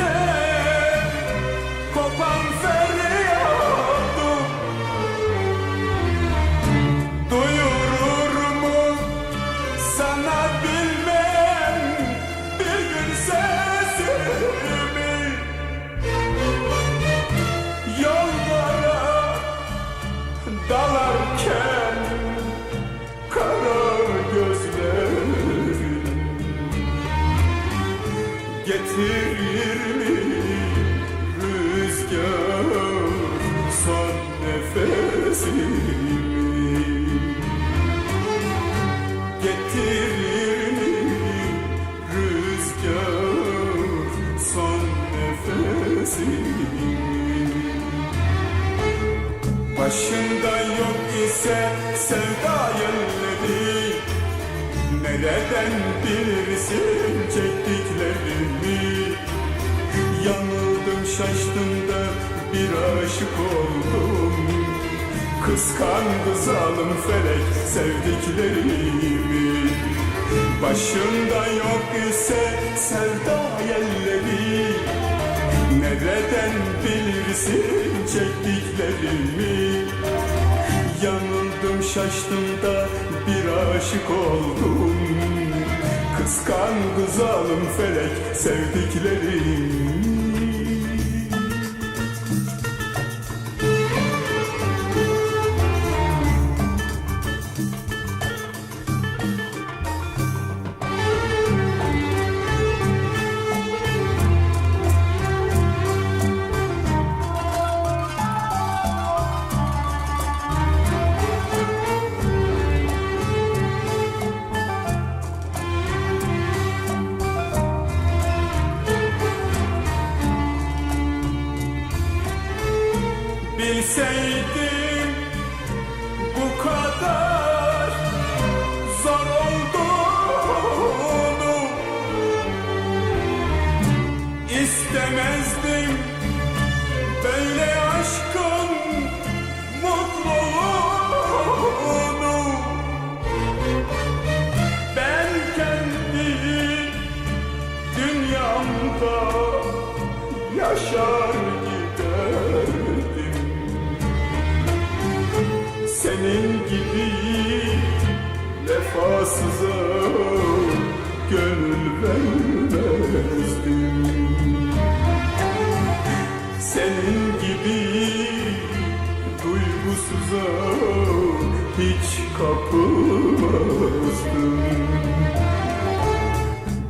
say getirir mi? Rüzgar son nefesimi. Getirir mi? Rüzgar son nefesimi. Başında yok ise sevdaya Nereden bilirsin çektiklerimi Yanıldım şaştım da bir aşık oldum. Kıskandı zalim felek sevdiklerimi. Başında yok ise sevda yerleri Nereden bilirsin çektiklerimi? Yanıldım şaştım da bir aşık oldum. Kıskandı zalim felek sevdiklerimi Bilseydim bu kadar zor olduğunu istemezdim. Böyle aşkın mutluluğunu ben kendi dünyamda yaşar giderdim senin gibi vefasıza gönül vermezdim. Senin gibi duygusuza hiç kapılmazdım.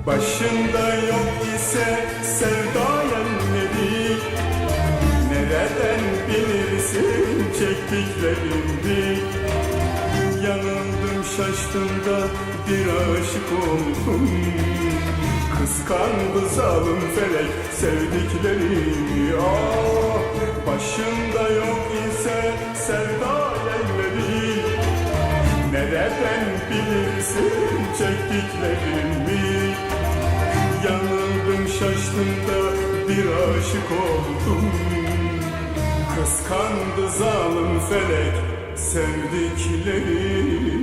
Başında bilirsin çektiklerimi Yanıldım şaştım da bir aşık oldum. Kıskandı zalim felek sevdiklerimi. Ah, Başında yok ise sevda yerleri Nereden bilirsin çektiklerimi? Yanıldım şaştım da bir aşık oldum Kıskandı zalim felek sevdiklerimi